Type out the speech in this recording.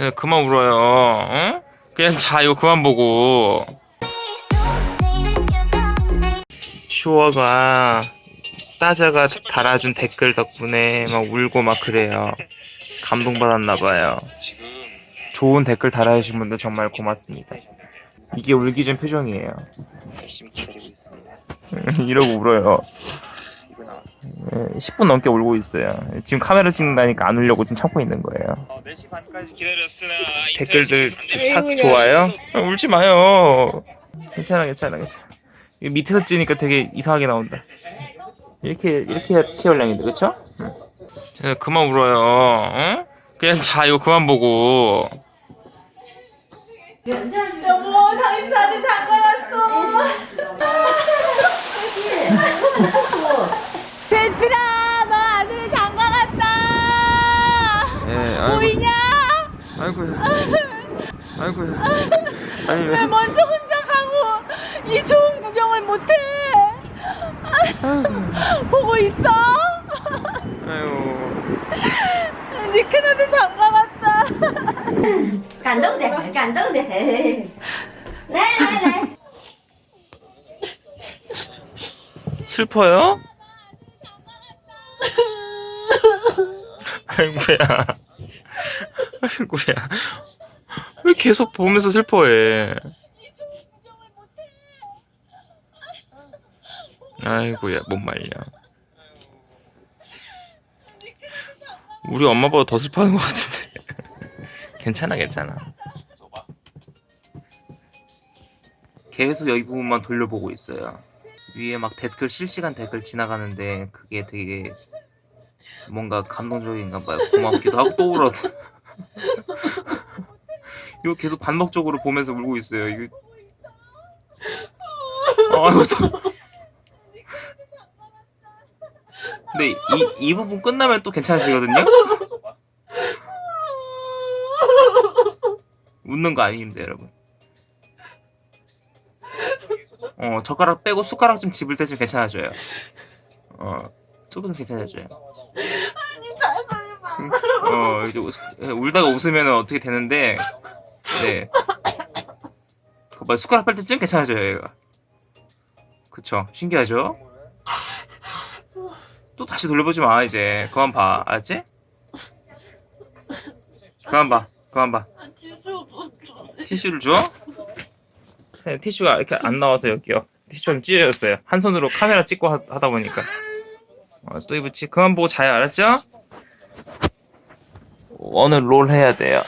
야, 그만 울어요. 어? 그냥 자 이거 그만 보고. 슈어가 따자가 달아준 댓글 덕분에 막 울고 막 그래요. 감동받았나 봐요. 좋은 댓글 달아주신 분들 정말 고맙습니다. 이게 울기 전 표정이에요. 있습니다. 이러고 울어요. 이거 나왔어. 예, 10분 넘게 울고 있어요. 지금 카메라 찍는다니까 안 울려고 지금 참고 있는 거예요. 어, 4시 반까지 기다렸으나 댓글들 착 좋아요? 아, 울지 마요. 괜찮아, 괜찮아, 괜찮아. 밑에서 찌니까 되게 이상하게 나온다. 이렇게 이렇게 티얼량인데, 그쵸? 응. 그만 울어요. 어? 그냥 자 이거 그만 보고. 여보, 당신 장가 갔어. 벤피라, 너 아들 장가 보이냐? 아이고, 아이고, 아니 왜 먼저 혼자 가고 이 좋은 구경을 못해? 보고 있어? 아유. 네 큰아들 장가 갔다. này 슬퍼요? 아이고야. 아이고야. 왜 계속 보면서 슬퍼해? 아이고야, 못 말려. 우리 엄마보다 더 슬퍼하는 것 같은데. 괜찮아, 괜찮아. 계속 여기 부분만 돌려보고 있어요. 위에 막 댓글 실시간 댓글 지나가는데 그게 되게 뭔가 감동적인가 봐요. 고맙기도 하고 또 울어. 이거 계속 반복적으로 보면서 울고 있어요. 이거 아이고 또. 근데 이, 이 부분 끝나면 또 괜찮아지거든요? 웃는 거 아닙니다, 여러분. 어, 젓가락 빼고 숟가락 좀 집을 때 좀 괜찮아져요. 어, 조금 괜찮아져요. 어, 이제 웃, 울다가 웃으면 어떻게 되는데, 네. 그거 봐, 숟가락 뺄 때쯤 괜찮아져요, 얘가. 그쵸. 신기하죠? 또 다시 돌려보지 마, 이제. 그만 봐. 알았지? 그만 봐. 그만 봐. 티슈를 줘? 선생님, 티슈가 이렇게 안 나와서 여기요. 티슈 좀 찢어졌어요. 한 손으로 카메라 찍고 하, 다 보니까. 어, 또 이부치 그만 보고 자요, 알았죠? 오늘 롤 해야 돼요.